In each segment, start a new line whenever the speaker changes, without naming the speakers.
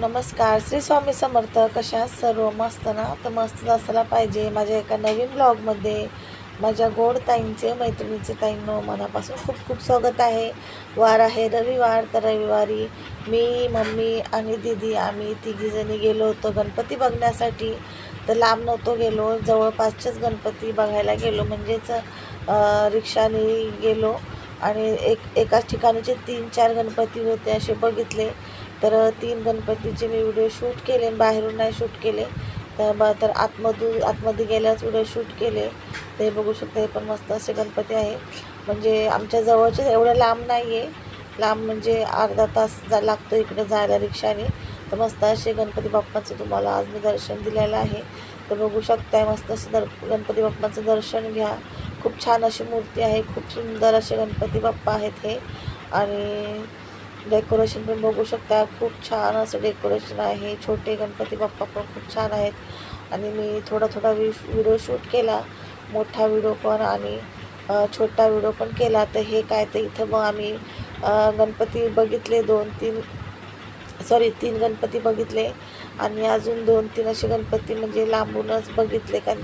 नमस्कार. श्री स्वामी समर्थ. कशा सर्व? मस्त ना? तर मस्त असायला पाहिजे. माझ्या एका नवीन ब्लॉगमध्ये माझ्या गोड ताईंचे मैत्रिणीचे ताईंनो मनापासून खूप खूप स्वागत आहे. वार आहे रविवार. तर रविवारी मी मम्मी आणि दिदी आम्ही तिघीजणी गेलो होतो गणपती बघण्यासाठी. तर लांब नव्हतो गेलो. जवळपासचेच गणपती बघायला गेलो. म्हणजेच रिक्षाने गेलो. आणि एक एकाच ठिकाणीचे तीन चार गणपती होते असे बघितले. तर तीन गणपतीचे मी व्हिडिओ शूट केले बाहेरून नाही शूट केले. तर ब तर आतमधून आतमध्ये गेल्याच व्हिडिओ शूट केले. ते बघू शकता हे पण मस्त असे गणपती आहे. म्हणजे आमच्या जवळचे एवढं लांब नाही आहे लांब म्हणजे अर्धा तास जा लागतो इकडे जायला रिक्षाने. तर मस्त असे गणपती बाप्पाचं तुम्हाला आज मी दर्शन दिलेलं आहे. तर बघू शकताय मस्त असं दर गणपती बाप्पाचं दर्शन घ्या. खूप छान अशी मूर्ती आहे. खूप सुंदर असे गणपती बाप्पा आहेत हे. आणि डेकोरेशन पण बघू शकता. खूप छान असं डेकोरेशन आहे. छोटे गणपती बाप्पा पण खूप छान आहेत. आणि मी थोडा थोडा वि व्हिडिओ शूट केला. मोठा व्हिडिओ पण आणि छोटा व्हिडिओ पण केला. तर हे काय तर इथं मग आम्ही गणपती बघितले दोन तीन सॉरी तीन गणपती बघितले. आणि अजून दोन तीन असे गणपती म्हणजे लांबूनच बघितले कारण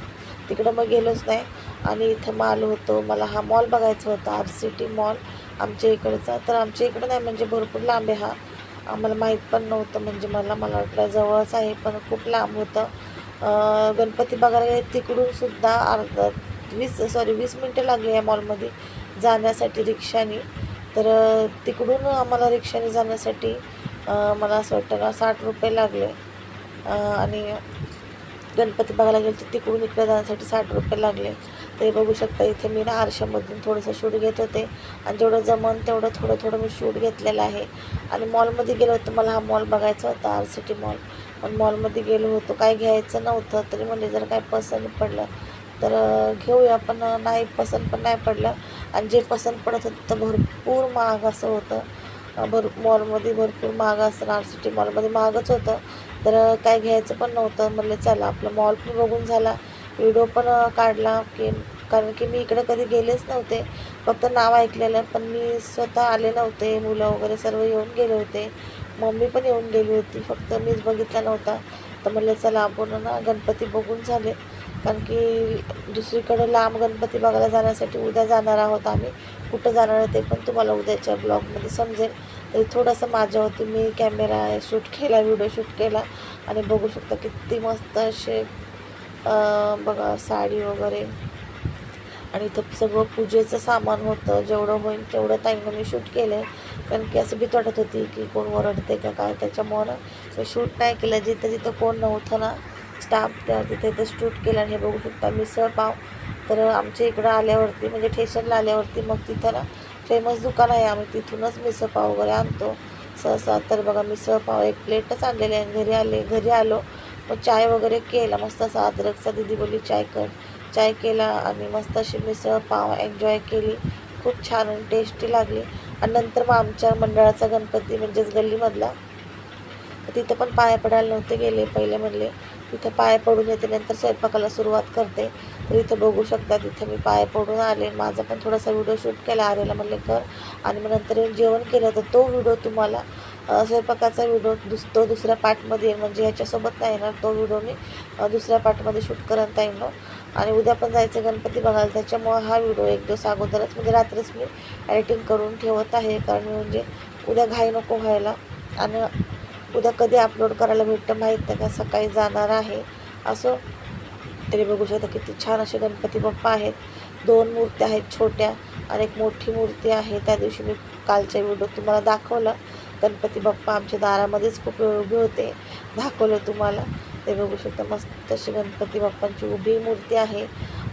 तिकडं मग गेलोच नाही. आणि इथं माल होतो. मला हा मॉल बघायचा होता आर सी टी मॉल आमच्या इकडचा. तर आमच्या इकडं नाही म्हणजे भरपूर लांब आहे हा. आम्हाला माहीत पण नव्हतं म्हणजे मला मला वाटलं जवळच आहे पण खूप लांब होतं. गणपती बघायला गेले तिकडून सुद्धा अर्धा वीस सॉरी वीस मिनटं लागली या मॉलमध्ये जाण्यासाठी रिक्षाने. तर तिकडून आम्हाला रिक्षाने जाण्यासाठी मला असं वाटतं का साठ रुपये लागले. आणि गणपती बघायला गेलं तर तिकडून इकडे जाण्यासाठी साठ रुपये लागले. ते बघू शकता इथे मी ना आरशामधून थोडंसं शूट घेत होते. आणि जेवढं जमन तेवढं थोडं थोडं मी शूट घेतलेलं आहे. आणि मॉलमध्ये गेलो होतो मला हा मॉल बघायचा होता आर सिटी मॉल. पण मॉलमध्ये गेलो होतो काय घ्यायचं नव्हतं. तरी म्हणजे जर काय पसंत पडलं तर घेऊया पण नाही पसंत पण नाही पडलं. आणि जे पसंत पडत होतं तर भरपूर महाग असं होतं. भर मॉलमध्ये भरपूर महाग असतं. आर सिटी मॉलमध्ये महागच होतं. तर काय घ्यायचं पण नव्हतं. म्हणलं चला आपलं मॉल पण बघून झाला. व्हिडिओ पण काढला की कारण की मी इकडे कधी गेलेच नव्हते. फक्त नाव ऐकलेलं पण मी स्वतः आले नव्हते. मुलं वगैरे सर्व येऊन गेले होते. मम्मी पण येऊन गेली होती. फक्त मीच बघितला नव्हता. तर म्हणलं चला आपण ना गणपती बघून झाले. कारण की दुसरीकडे लांब गणपती बघायला जाण्यासाठी उद्या जाणार आहोत आम्ही. कुठं जाणार आहे ते पण तुम्हाला उद्याच्या ब्लॉगमध्ये समजेल. तरी थोडंसं माझ्या होती मी कॅमेरा शूट केला व्हिडिओ शूट केला. आणि बघू शकता किती मस्त असे बघा साडी वगैरे. आणि इथं सगळं पूजेचं सामान होतं. जेवढं होईल तेवढं ताईनं मी शूट केलं कारण की असं भीत वाटत होती की कोण ओरडते का काय. त्याच्यामुळं मी शूट नाही केलं. जिथं जिथं कोण नव्हतं ना स्टाफ त्या तिथे ते शूट केलं. आणि हे बघू शकता मिसळ पाव. तर आमच्या इकडं आल्यावरती म्हणजे ठेशनला आल्यावरती मग तिथं ना फेमस दुकान आहे. आम्ही तिथूनच मिसळ पाव वगैरे आणतो. सहसा तर बघा मिसळ पाव एक प्लेटच आणलेली आहे. घरी आले घरी आलो. मग चाय वगैरे केला मस्त असा अद्रकचा दिदी बोलली चाय कर. चाय केला आणि मस्त अशी मिसळ पाव एन्जॉय केली. खूप छान आणि टेस्टी लागली. आणि नंतर मग आमच्या मंडळाचा गणपती म्हणजेच गल्लीमधला तिथं पण पाया पडायला नव्हते गेले पहिले म्हणले तिथं पाया पडून येते नंतर स्वयंपाकाला सुरुवात करते. तर इथं बघू शकता तिथं मी पाय पडून आले. माझा पण थोडासा व्हिडिओ शूट केला आरेला म्हणले कर. आणि मग नंतर येऊन जेवण केलं तर तो व्हिडिओ तुम्हाला स्वयंपाकाचा व्हिडिओ दुस तो दुसऱ्या पार्टमध्ये येईल म्हणजे ह्याच्यासोबत नाही येणार तो व्हिडिओ मी दुसऱ्या पार्टमध्ये शूट करत येईल आणि उद्या पण जायचं गणपती बघायला. त्याच्यामुळं हा व्हिडिओ एक दिवस अगोदरच म्हणजे रात्रीच मी एडिटिंग करून ठेवत आहे. कारण म्हणजे उद्या घाई नको व्हायला. आणि उद्या कधी अपलोड करायला भेटतं माहीत नाही. का सकाळी जाणार आहे. असं तरी बघू शकता किती छान असे गणपती बाप्पा आहेत. दोन मूर्त्या आहेत छोट्या. आणि एक मोठी मूर्ती आहे. त्या दिवशी मी कालच्या व्हिडिओ तुम्हाला दाखवला. गणपती बाप्पा आमच्या दारामध्येच खूप वेळ उभे होते. दाखवलं तुम्हाला. ते बघू शकता मस्त अशी गणपती बाप्पांची उभी मूर्ती आहे.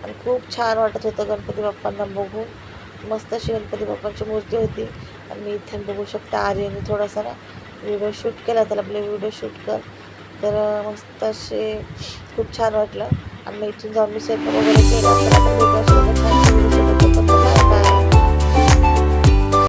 आणि खूप छान वाटत होतं गणपती बाप्पांना बघून. मस्त अशी गणपती बाप्पांची मूर्ती होती. आणि मी इथे बघू शकता आर्यने थोडासा ना व्हिडिओ शूट केला. त्याला आपले व्हिडिओ शूट कर. तर मस्त असे खूप छान वाटलं. आणि मग इथून जाऊन मी स्वयंपाक वगैरे केला. तर आपण